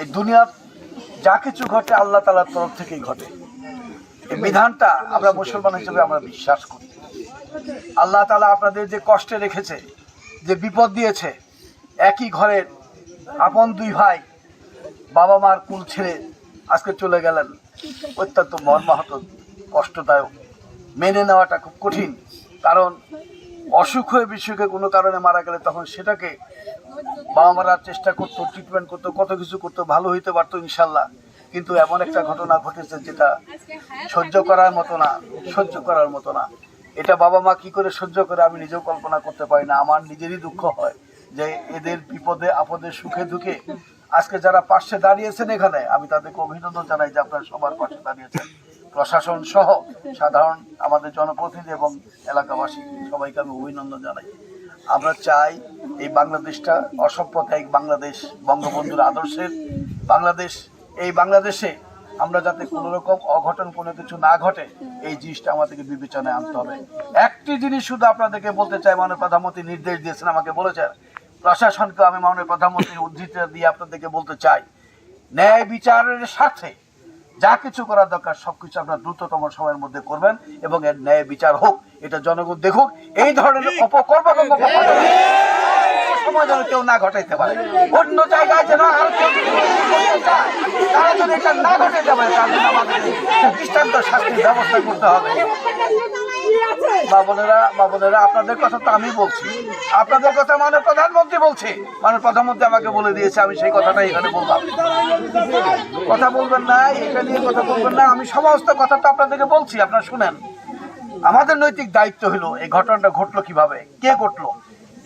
এই দুনিয়ার যা কিছু ঘটে, আল্লাহ তালার তরফ থেকেই ঘটে। এই বিধানটা আমরা মুসলমান হিসেবে আমরা বিশ্বাস করি। আল্লাহ তালা আপনাদের যে কষ্টে রেখেছে, যে বিপদ দিয়েছে, একই ঘরের আপন দুই ভাই বাবা মার কুল ছেড়ে আজকে চলে গেলেন, অত্যন্ত মর্মাহত, কষ্টদায়ক। মেনে নেওয়াটা খুব কঠিন, কারণ অসুখ হয়ে বিসুখে কোনো কারণে মারা গেলে তখন সেটাকে বাবা মারা চেষ্টা করতো ট্রিটমেন্ট করতো, কত কিছু করতো, ভালো হইতে পারতো ইনশাল্লাহ। কিন্তু এমন একটা ঘটনা ঘটেছে যেটা সহ্য করার মতো না, সহ্য করার মতো না। এটা বাবা মা কি করে সহ্য করে আমি নিজেও কল্পনা করতে পারি না। আমার নিজেরই দুঃখ হয় যে এদের বিপদে, আপদে, সুখে, দুঃখে আজকে যারা পাশে দাঁড়িয়েছেন এখানে, আমি তাদেরকে অভিনন্দন জানাই যে আপনারা সবার পাশে দাঁড়িয়েছেন। প্রশাসন সহ সাধারণ আমাদের জনপ্রতিনিধি এবং এলাকাবাসী সবাইকে আমি অভিনন্দন জানাই। আমরা চাই এই বাংলাদেশটা অসাম্প্রদায়িক বাংলাদেশ বঙ্গবন্ধুর আদর্শের বাংলাদেশ। এই বাংলাদেশে আমরা যাতে কোনো রকম অঘটন, কোনো কিছু না ঘটে, এই জিনিসটা আমাদেরকে বিবেচনায় আনতে হবে। একটি জিনিস শুধু আপনাদেরকে বলতে চাই, মাননীয় প্রধানমন্ত্রী নির্দেশ দিয়েছেন, আমাকে বলেছেন প্রশাসনকে আমি মাননীয় প্রধানমন্ত্রীর উদ্ধৃতি দিয়ে আপনাদেরকে বলতে চাই, ন্যায় বিচারের স্বার্থে যা কিছু করার দরকার সবকিছু আপনার দ্রুততম সময়ের মধ্যে করবেন এবং এর ন্যায় বিচার হোক এটা জনগণ দেখুক। এই ধরনের অপকর্ম সময় যেন কেউ না ঘটাইতে পারে। অন্য জায়গায় যেন আর কেউ তারা যেন এটা না ঘটাইতে পারে তার জন্য আমাদের দৃষ্টান্ত শাস্তির ব্যবস্থা করতে হবে। মানে মানে আমি সেই কথাটাই এখানে কথা বলবেন না, এটা নিয়ে কথা বলবেন না, আমি সমস্ত কথা তো আপনাদেরকে বলছি, আপনারা শুনেন। আমাদের নৈতিক দায়িত্ব হলো, এই ঘটনাটা ঘটলো কীভাবে, কে ঘটলো,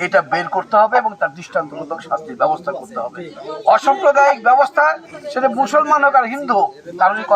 এটা বের করতে হবে এবং তার দৃষ্টান্তমূলক শাস্তির ব্যবস্থা করতে হবে। অসাম্প্রদায়িক ব্যবস্থা, সেটা মুসলমান হোক আর হিন্দু হোক করা